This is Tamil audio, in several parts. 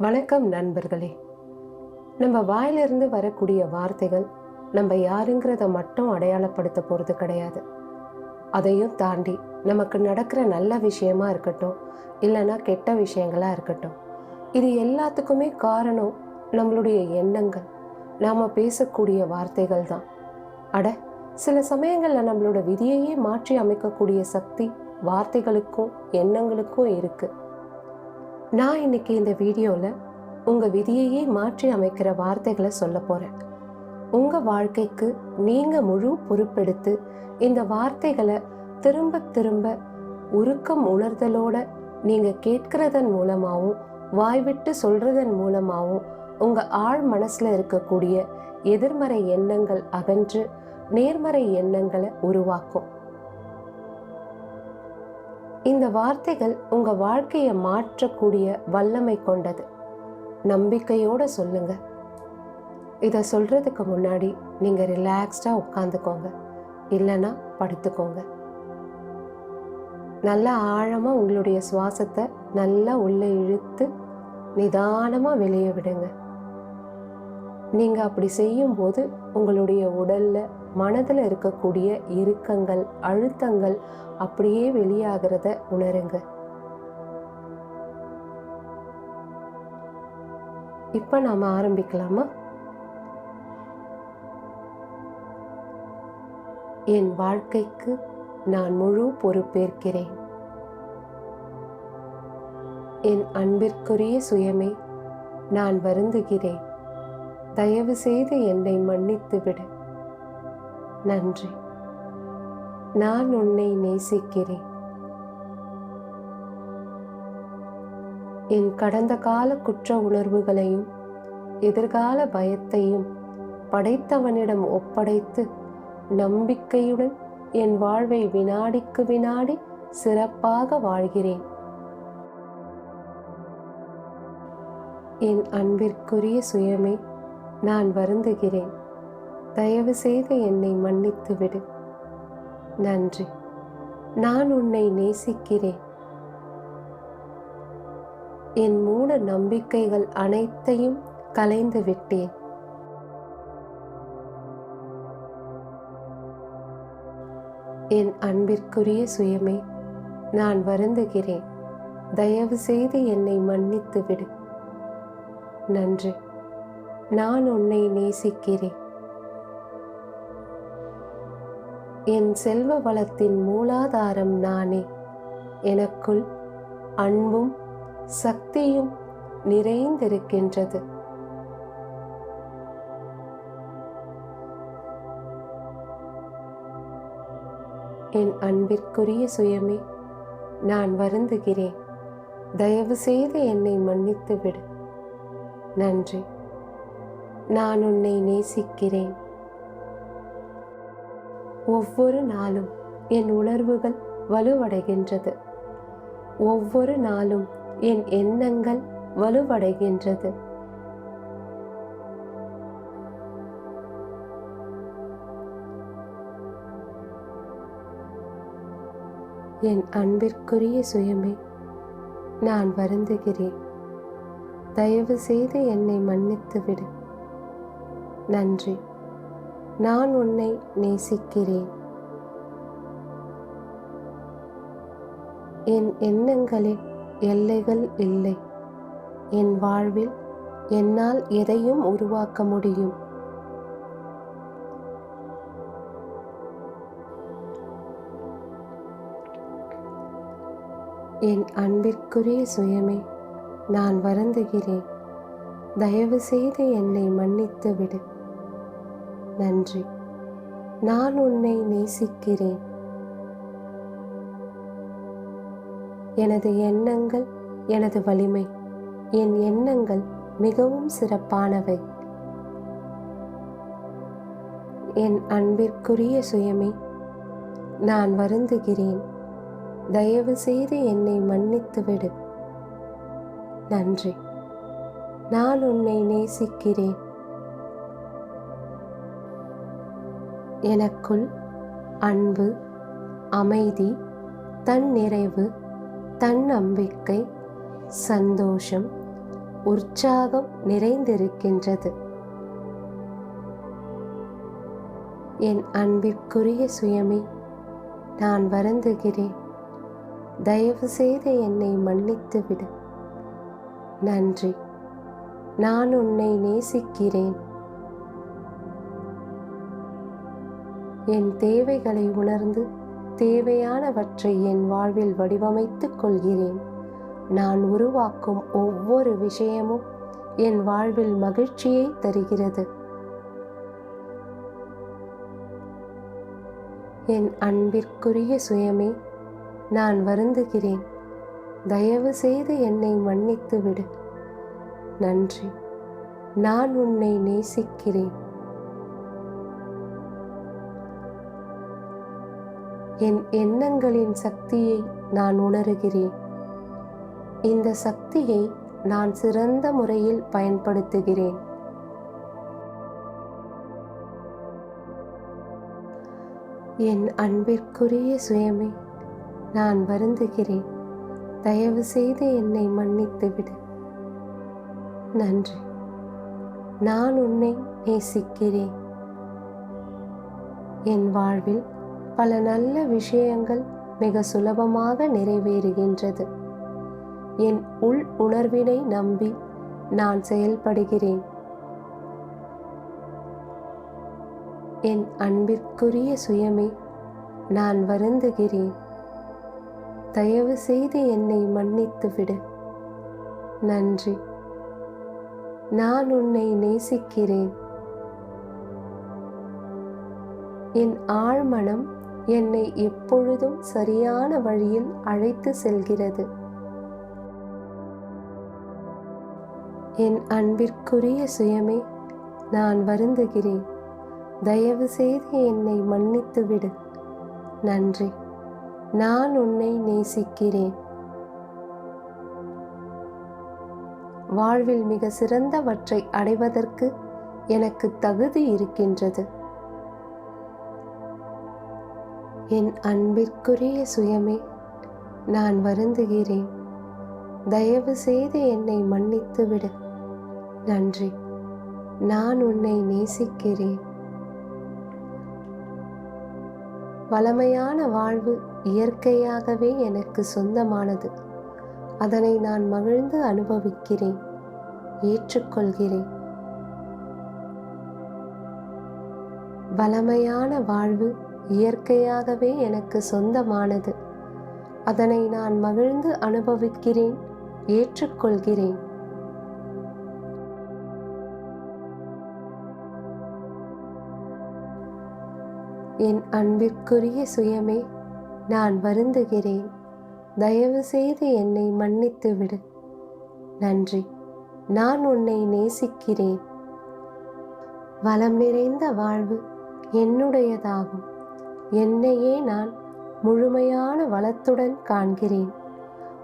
வணக்கம் நண்பர்களே. நம்ம வாயிலிருந்து வரக்கூடிய வார்த்தைகள் நம்ம யாருங்கிறத மட்டும் அடையாளப்படுத்த போகிறது கிடையாது. அதையும் தாண்டி நமக்கு நடக்கிற நல்ல விஷயமா இருக்கட்டும் இல்லைன்னா கெட்ட விஷயங்களாக இருக்கட்டும் இது எல்லாத்துக்குமே காரணம் நம்மளுடைய எண்ணங்கள். நாம் பேசக்கூடிய வார்த்தைகள் தான். அட சில சமயங்களில் நம்மளோட விதியையே மாற்றி அமைக்கக்கூடிய சக்தி வார்த்தைகளுக்கும் எண்ணங்களுக்கும் இருக்குது நான் இன்னைக்கு இந்த வீடியோவில் உங்கள் விதியையே மாற்றி அமைக்கிற வார்த்தைகளை சொல்ல போகிறேன் உங்கள் வாழ்க்கைக்கு நீங்கள் முழு பொறுப்பெடுத்து இந்த வார்த்தைகளை திரும்ப திரும்ப உருக்கம் உணர்தலோட நீங்கள் கேட்கிறதன் மூலமாகவும் வாய்விட்டு சொல்கிறதன் மூலமாகவும் உங்கள் ஆழ் மனசில் இருக்கக்கூடிய எதிர்மறை எண்ணங்கள் அகன்று நேர்மறை எண்ணங்களை உருவாக்கும். இந்த வார்த்தைகள் உங்க வாழ்க்கையை மாற்றக்கூடிய வல்லமை கொண்டது. நம்பிக்கையோட சொல்லுங்க. இதை சொல்றதுக்கு முன்னாடி நீங்க ரிலாக்ஸ்டா உட்காந்துக்கோங்க. இல்லைன்னா படுத்துக்கோங்க. நல்லா ஆழமா உங்களுடைய சுவாசத்தை நல்லா உள்ளே இழுத்து நிதானமா வெளியே விடுங்க. நீங்க அப்படி செய்யும்போது உங்களுடைய உடல்ல மனதில் இருக்கக்கூடிய இறுக்கங்கள் அழுத்தங்கள் அப்படியே வெளியாகிறத உணருங்க. இப்போ நாம ஆரம்பிக்கலாமா? என் வாழ்க்கைக்கு நான் முழு பொறுப்பேற்கிறேன். என் அன்பிற்குரிய சுயமே நான் வருந்துகிறேன். தயவு செய்து என்னை மன்னித்து விடு நன்றி. நான் உன்னை நேசிக்கிறேன். என் கடந்த கால குற்ற உணர்வுகளையும் எதிர்கால பயத்தையும் படைத்தவனிடம் ஒப்படைத்து நம்பிக்கையுடன் என் வாழ்வை வினாடிக்கு வினாடி சிறப்பாக வாழ்கிறேன். என் அன்பிற்குரிய சுயமே நான் வருந்துகிறேன். தயவு செய்து என்னை மன்னித்து விடு நன்றி. நான் உன்னை நேசிக்கிறேன். என் மூட நம்பிக்கைகள் அனைத்தையும் கலைந்து விட்டேன். என் அன்பிற்குரிய சுயமே நான் வருந்துகிறேன். தயவு செய்து என்னை மன்னித்து விடு நன்றி. நான் உன்னை நேசிக்கிறேன். என் செல்வ வளத்தின் மூலாதாரம் நானே. எனக்குள் அன்பும் சக்தியும் நிறைந்திருக்கின்றது. என் அன்பிற்குரிய சுயமே நான் வருந்துகிறேன். தயவு செய்து என்னை மன்னித்து விடு நன்றி. நான் உன்னை நேசிக்கிறேன். ஒவ்வொரு நாளும் என் உணர்வுகள் வலுவடைகின்றது. ஒவ்வொரு நாளும் என் எண்ணங்கள் வலுவடைகின்றது. என் அன்பிற்குரிய சுயமே நான் வருந்துகிறேன். தயவு செய்து என்னை மன்னித்து விடு நன்றி. நான் உன்னை நேசிக்கிறேன். என் எண்ணங்களில் எல்லைகள் இல்லை. என் வாழ்வில் என்னால் எதையும் உருவாக்க முடியும். என் அன்பிற்குரிய சுயமே நான் வருந்துகிறேன். தயவு செய்து என்னை மன்னித்து விடு நன்றி. நான் உன்னை நேசிக்கிறேன். எனது எண்ணங்கள் எனது வலிமை என் எண்ணங்கள் மிகவும் சிறப்பானவை. என் அன்பிற்குரிய சுயமே நான் வருந்துகிறேன். தயவு செய்து என்னை மன்னித்து விடு நன்றி. நான் உன்னை நேசிக்கிறேன். எனக்குள் அன்பு அமைதி தன்னிறைவு தன்னம்பிக்கை சந்தோஷம் உற்சாகம் நிறைந்திருக்கின்றது. என் அன்பிற்குரிய சுயமே நான் வருந்துகிறேன். தயவு செய்து என்னை மன்னித்துவிடு. நன்றி. நான் உன்னை நேசிக்கிறேன். என் தேவைகளை உணர்ந்து தேவையானவற்றை என் வாழ்வில் வடிவமைத்துக் கொள்கிறேன். நான் உருவாக்கும் ஒவ்வொரு விஷயமும் என் வாழ்வில் மகிழ்ச்சியை தருகிறது. என் அன்பிற்குரிய சுயமே நான் வருந்துகிறேன். தயவு செய்து என்னை மன்னித்து விடு நன்றி. நான் உன்னை நேசிக்கிறேன். என் எண்ணங்களின் சக்தியை நான் உணர்கிறேன். இந்த சக்தியை நான் சிறந்த முறையில் பயன்படுத்துகிறேன். என் அன்பிற்குரிய சுயமே நான் வருந்துகிறேன். தயவு செய்து என்னை மன்னித்து விடு நன்றி. நான் உன்னை நேசிக்கிறேன். என் வாழ்வில் பல நல்ல விஷயங்கள் மிக சுலபமாக நிறைவேறுகின்றது. என் உள் உணர்வினை நம்பி நான் செயல்படுகிறேன். என் அன்பிற்குரிய சுயமே நான் வருந்துகிறேன். தயவு செய்து என்னை மன்னித்து விடு நன்றி. நான் உன்னை நேசிக்கிறேன். என் ஆழ்மனம் என்னை எப்பொழுதும் சரியான வழியில் அழைத்து செல்கிறது. என் அன்பிற்குரிய சுயமே நான் வருந்துகிறேன். தயவு செய்து என்னை மன்னித்து விடு நன்றி. நான் உன்னை நேசிக்கிறேன். வாழ்வில் மிக சிறந்தவற்றை அடைவதற்கு எனக்கு தகுதி இருக்கின்றது. என் அன்பிற்குரிய சுயமே நான் வருந்துகிறேன். தயவு செய்து என்னை மன்னித்து விடு. நன்றி. நான் உன்னை நேசிக்கிறேன். வளமையான வாழ்வு இயற்கையாகவே எனக்கு சொந்தமானது. அதனை நான் மகிழ்ந்து அனுபவிக்கிறேன். ஏற்றுக்கொள்கிறேன். வளமையான வாழ்வு இயற்கையாகவே எனக்கு சொந்தமானது. அதனை நான் மகிழ்ந்து அனுபவிக்கிறேன் ஏற்றுக்கொள்கிறேன். என் அன்பிற்குரிய சுயமே நான் வருந்துகிறேன். தயவு செய்து என்னை மன்னித்து விடு நன்றி. நான் உன்னை நேசிக்கிறேன். வளம் நிறைந்த வாழ்வு என்னுடையதாகும். என்னையே நான் முழுமையான வளத்துடன் காண்கிறேன்.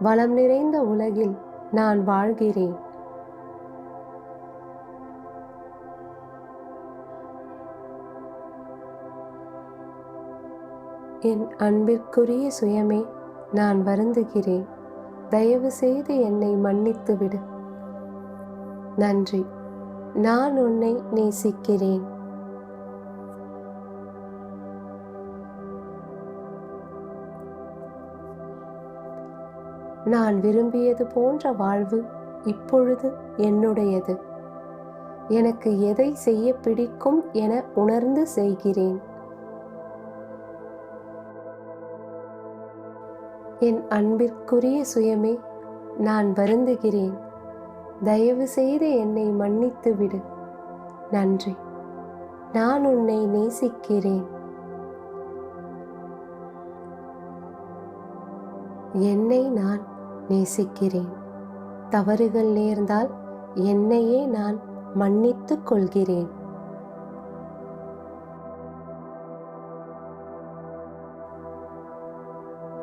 வளம் நிறைந்த உலகில் நான் வாழ்கிறேன். என் அன்பிற்குரிய சுயமே நான் வருந்துகிறேன். தயவு செய்து என்னை மன்னித்து விடு நன்றி. நான் உன்னை நேசிக்கிறேன். நான் விரும்பியது போன்ற வாழ்வு இப்பொழுது என்னுடையது. எனக்கு எதை செய்ய பிடிக்கும் என உணர்ந்து செய்கிறேன். என் அன்பிற்குரிய சுயமே நான் வருந்துகிறேன். தயவு செய்து என்னை மன்னித்து விடு. நன்றி. நான் உன்னை நேசிக்கிறேன். என்னை நான் நேசிக்கிறேன். தவறுகள் நேர்ந்தால் என்னையே நான் மன்னித்துக் கொள்கிறேன்.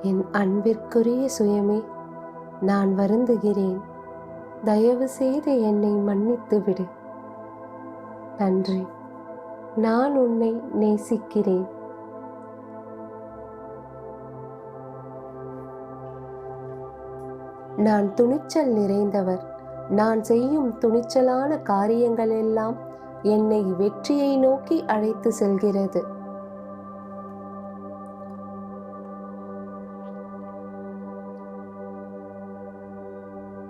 என் அன்பிற்குரிய சுயமே நான் வருந்துகிறேன். தயவு செய்து என்னை மன்னித்து விடு நன்றி. நான் உன்னை நேசிக்கிறேன். நான் துணிச்சல் நிறைந்தவர். நான் செய்யும் துணிச்சலான காரியங்கள் எல்லாம் என்னை வெற்றியை நோக்கி அழைத்து செல்கிறது.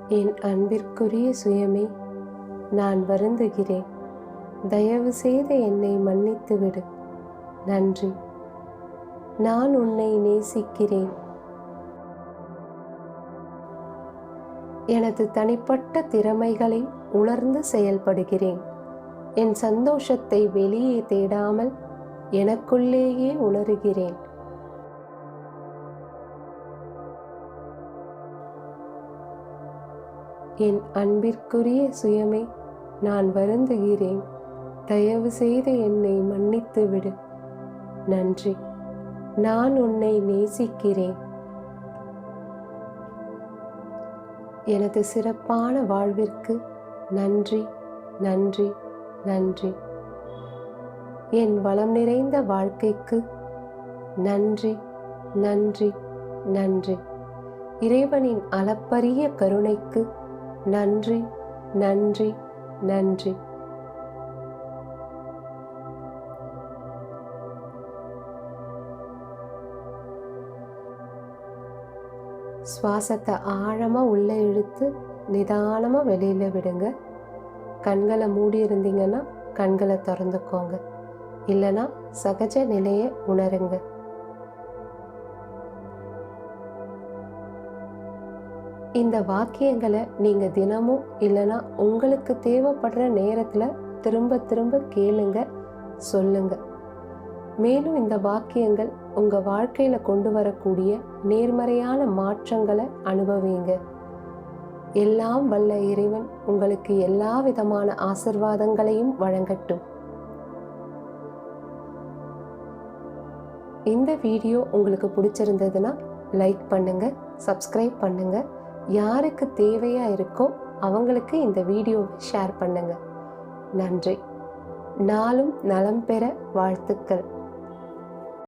என் அன்பிற்குரிய சுயமே நான் வருந்துகிறேன். தயவு செய்து என்னை மன்னித்துவிடு. நன்றி. நான் உன்னை நேசிக்கிறேன். எனது தனிப்பட்ட திறமைகளை உணர்ந்து செயல்படுகிறேன். என் சந்தோஷத்தை வெளியே தேடாமல் எனக்குள்ளேயே உணர்கிறேன். என் அன்பிற்குரிய சுயமே நான் வருந்துகிறேன். தயவு செய்து என்னை மன்னித்து விடு நன்றி. நான் உன்னை நேசிக்கிறேன். எனது சிறப்பான வாழ்விற்கு நன்றி நன்றி நன்றி. என் வளம் நிறைந்த வாழ்க்கைக்கு நன்றி நன்றி நன்றி. இறைவனின் அளப்பரிய கருணைக்கு நன்றி நன்றி நன்றி. சுவாசத்தை ஆழமாக உள்ளே இழுத்து நிதானமாக வெளியில் விடுங்க. கண்களை மூடி இருந்தீங்கன்னா கண்களை திறந்துக்கோங்க. இல்லைன்னா சகஜ நிலையை உணருங்க. இந்த வாக்கியங்களை நீங்கள் தினமும் இல்லைன்னா உங்களுக்கு தேவைப்படுற நேரத்தில் திரும்ப திரும்ப கேளுங்க சொல்லுங்க. மேலும் இந்த வாக்கியங்கள் உங்கள் வாழ்க்கையில் கொண்டு வரக்கூடிய நேர்மறையான மாற்றங்களை அனுபவிங்க. எல்லாம் வல்ல இறைவன் உங்களுக்கு எல்லா விதமான ஆசிர்வாதங்களையும் வழங்கட்டும். இந்த வீடியோ உங்களுக்கு பிடிச்சிருந்ததுன்னா லைக் பண்ணுங்க சப்ஸ்கிரைப் பண்ணுங்க. யாருக்கு தேவையா இருக்கோ அவங்களுக்கு இந்த வீடியோவை ஷேர் பண்ணுங்க. நன்றி. நாளும் நலம் பெற வாழ்த்துக்கள்.